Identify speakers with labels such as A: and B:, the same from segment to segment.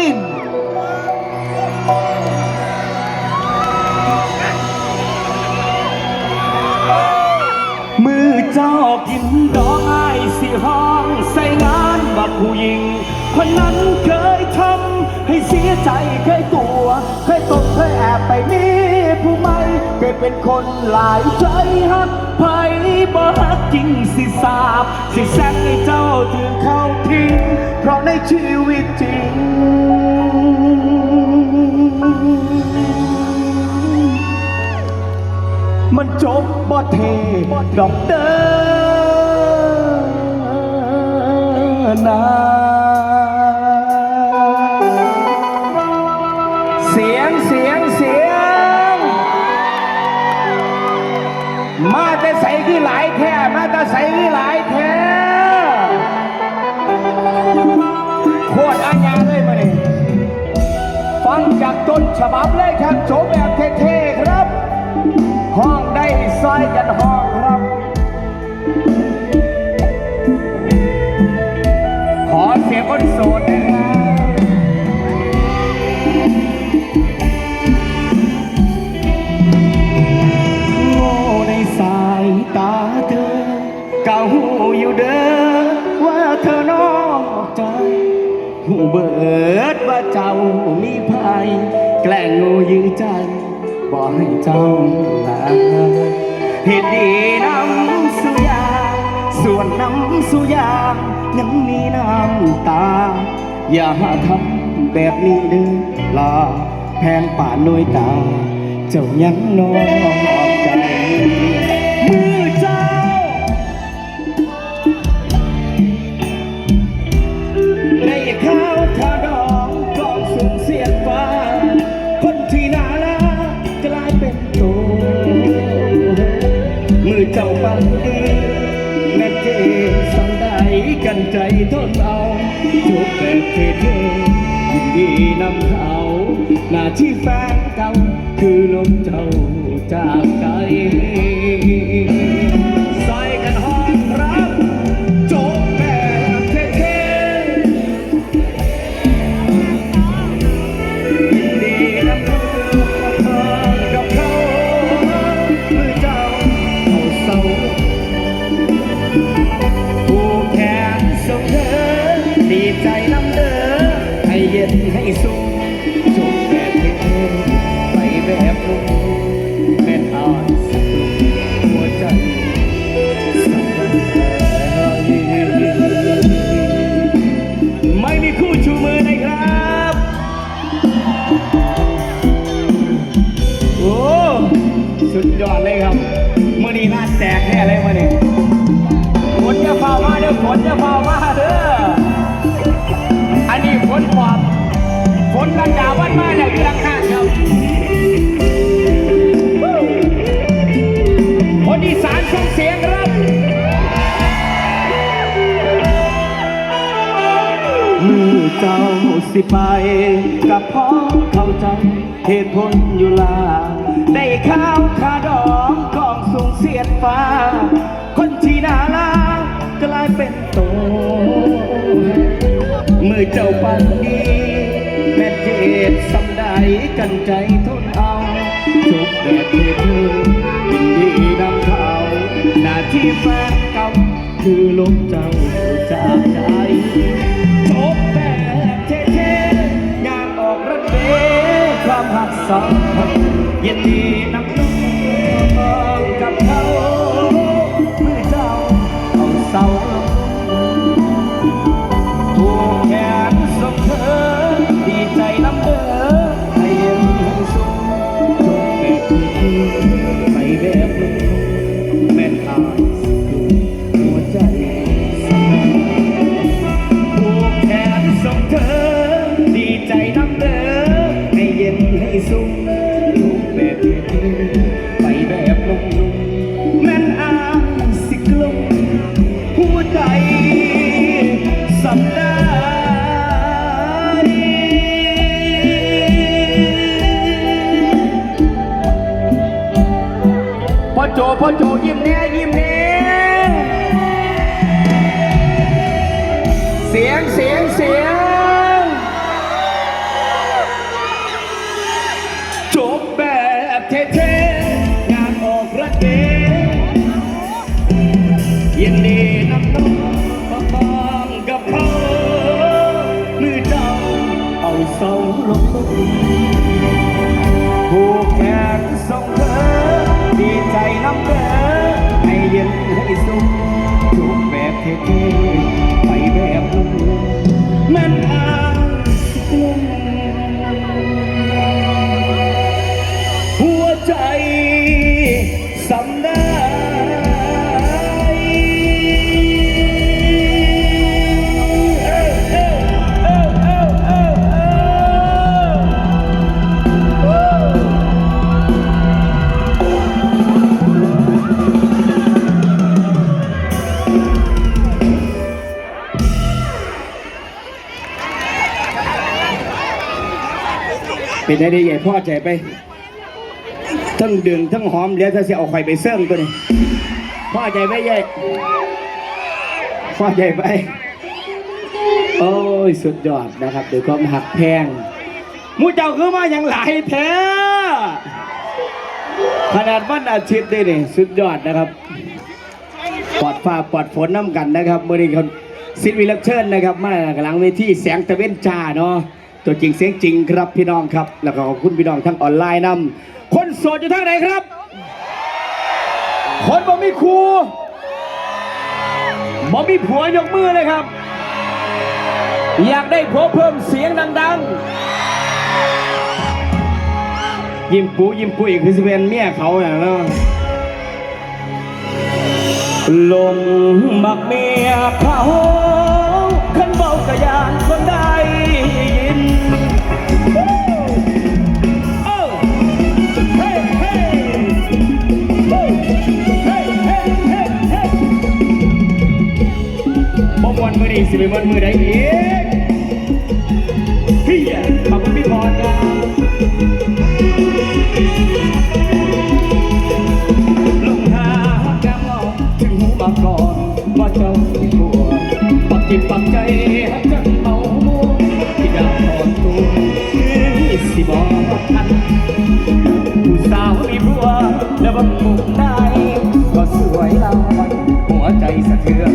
A: นิน
B: มือเจ้ากินดอกไอ้สิห้องใส่งานบักผู้หญิง คนนั้นเคยทำให้เสียใจเคยตัว เคยตกเคยแอบไปมีผู้ใหม่เคยเป็นคนหลายใจฮักไผบ่ฮักจริงสิสาบ สิแซงให้เจ้าถึงเข้าทิ้งเพราะในชีวิตจริง มันจบบ่เทดอกเดินนาเสียงเสียงเสียง มาแต่ใส่คือหลายแท้มาแต่ใส่คือหลายแท้โคตรอัญาเลยมาเนี่ยฟังจากต้นฉบับเลยครับโฉมแบบ ซอยกันห้องครับ ขอเสียงคนโสดนะครับโง่ในสายตาเธอเก่าหูอยู่เด้อว่าเธอนอกใจหูเบิดว่าเจ้ามีภัยแกล้งโง่ยื้อใจบอกให้เจ้าลา เหตุดีน้ำสุยา ส่วนน้ำสุยา ยังมีน้ำตา อย่าทำแบบนี้เด้อลาแพงป่านน้อยตา เจ้ายังน้อย เจ้าปันดีแม่เจสังได้กันใจทนเอาจบแบบเท่ยินดีนำเขาหน้าที่แฟนเก่าคือลมเจ้าจากใจ ฝนจะเฝ้ามาเด้อ อันนี้ฝนปลอมฝนกันดาวันมาเนี่ยอยู่ข้างๆครับคนอีสานส่งเสียงรับมือเจ้าสิไปกับพ่อเข้าใจเหตุผลอยู่ลาได้ข้าวขาดองกองสูงเสียดฟ้า มือเจ้าปันดีแม่เจ็บสำได้กันใจทนเอาจบแบบเท่ๆยินดีนำเขาหน้าที่แฟนเก่าคือลมเจ้าจากใจจบแบบเท่ๆงานออกระเบความหักสองยินดีนำ พ่อจพ่อโจยิ้มแน่ยิ้มแน่เสียเสียงเสียง นให้สุขทุกแบบเท่ๆไปแบบลุ่มแม่นอาง เป็นไดีใหญ่พ่อใจไปทั้งดึงทั้งหอมเดี๋ยวถ้าจะเอาไข่ไปเสื่องตัวนี้พ่อใจไปใหญ่พ่อใจไปโอ้ยสุดยอดนะครับเด้วยวามหักแพงมูเจ้าคือมาอย่างหลายแท้ขนาดวันอาทิตย์นี่นี่สุดยอดนะครับปลอดฟ้าปลอดฝนน้ำกันนะครับเมื่อนี้คนสิทธิ์วิลักเชิญนะครับ มากำลังเวทีแสงตะเวนจ้าเนาะ ตัวจริงเสียงจริงครับพี่น้องครับ แล้วก็ขอบคุณพี่น้องทั้งออนไลน์นำคนโสดอยู่ทางไหนครับ คนบ่มีครูบ่มีผัวยกมือเลยครับ อยากได้ผัวเพิ่มเสียงดัง ๆ ยิ้มปูยิ้มปุยคือสิเป็นเมียเขาอย่างเนาะลมมักเมียเขาขันเบากระยานคน บ่มวนมือนี้สิไปมวนมือใดอีกพี่อะขอบคุณพี่พรครับลงหาแก้มเราถึงหูมาก่อนว่าเจ้าที่กลัวปักจิตปักใจให้จังเอามัวที่ดาวถอนตัวคือสิบอกทันผู้สาวมีผัวแล้วบังมุกได้ก็สวยลายหัวใจสะเทือน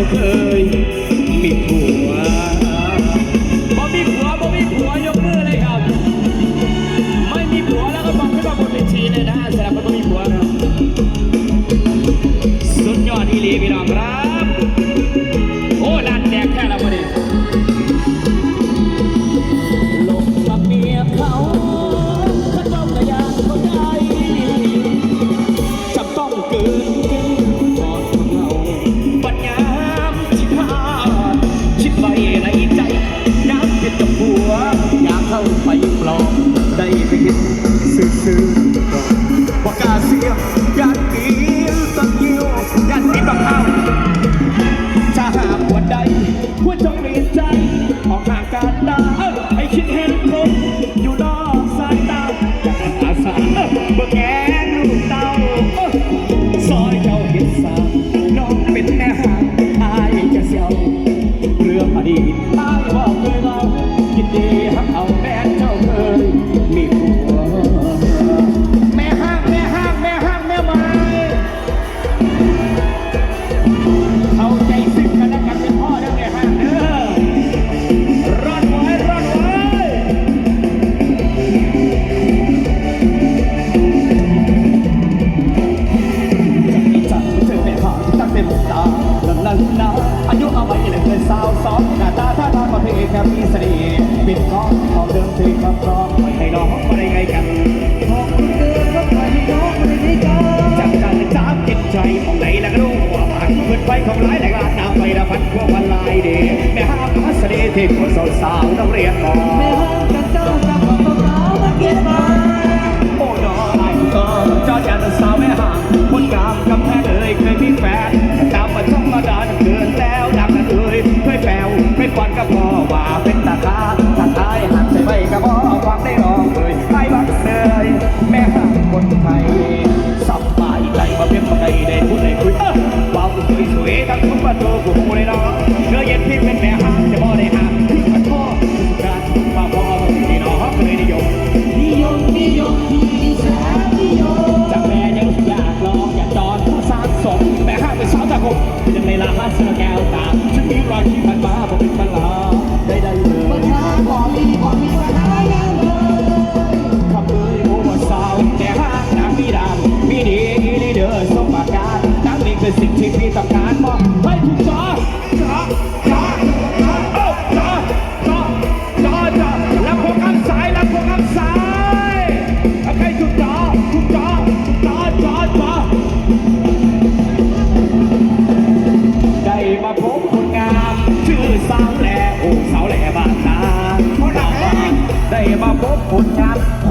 B: เจ้าเคย แม่ห้ามพัสดีที่คนสาวๆต้องเรียนมอ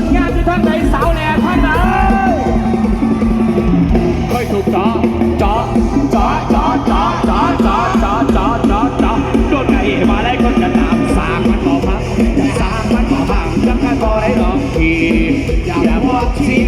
B: ล
A: งา
B: นที่ท่านใดสาวแหล่ท่านใดค่ยถูกจ้าจ้าจ้าจ้าจ้าจ้าจ้าจ้าจ้าจ้าจ้าโดนไงมาได้คนจะตามสามมันบอกพักสามมันบ
A: อ
B: กพังจังกันบอกได้หรอกทีอย่าพวกชี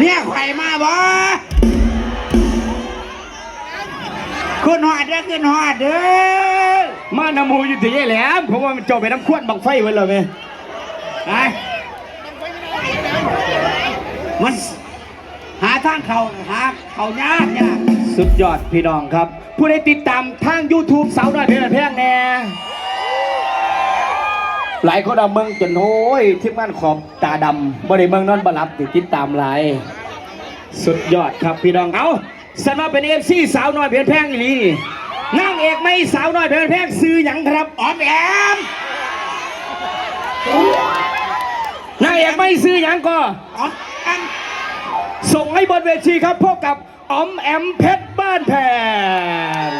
B: เนี่ย
A: ไข่มาบ่ขึ้นหอดเด้อขึ้นหอดเด้อ
B: มาน้ำมูอยู่ตีงไอ้แหลมผมว่ามันจบไปน้ำขวดบังไฟไว้เลยไหม
A: ไอ้มันหาทางเขาหาเขายากยาก
B: สุดยอดพี่น้องครับ ผู้ได้ติดตามทาง YouTube สาวน้อยเพลินแพงแน่ หลายคนเอาเมืองจนโอ้ยทีมงานขอบตาดำบริเมืองนอนบรับติดติดตามหลายสุดยอดครับพี่ดองเอาสำหรับเป็นเอฟซีสาวน้อยเพชรแพงอีลีนั่งเอกไม่สาวน้อยเพชรแพงซื้อหยังครับออมแอมนั่งเอกไม่ซื้อหยังก็
A: ออมแอม
B: ส่งให้บนเวทีครับพบกับออมแอมเพชรบ้านแพง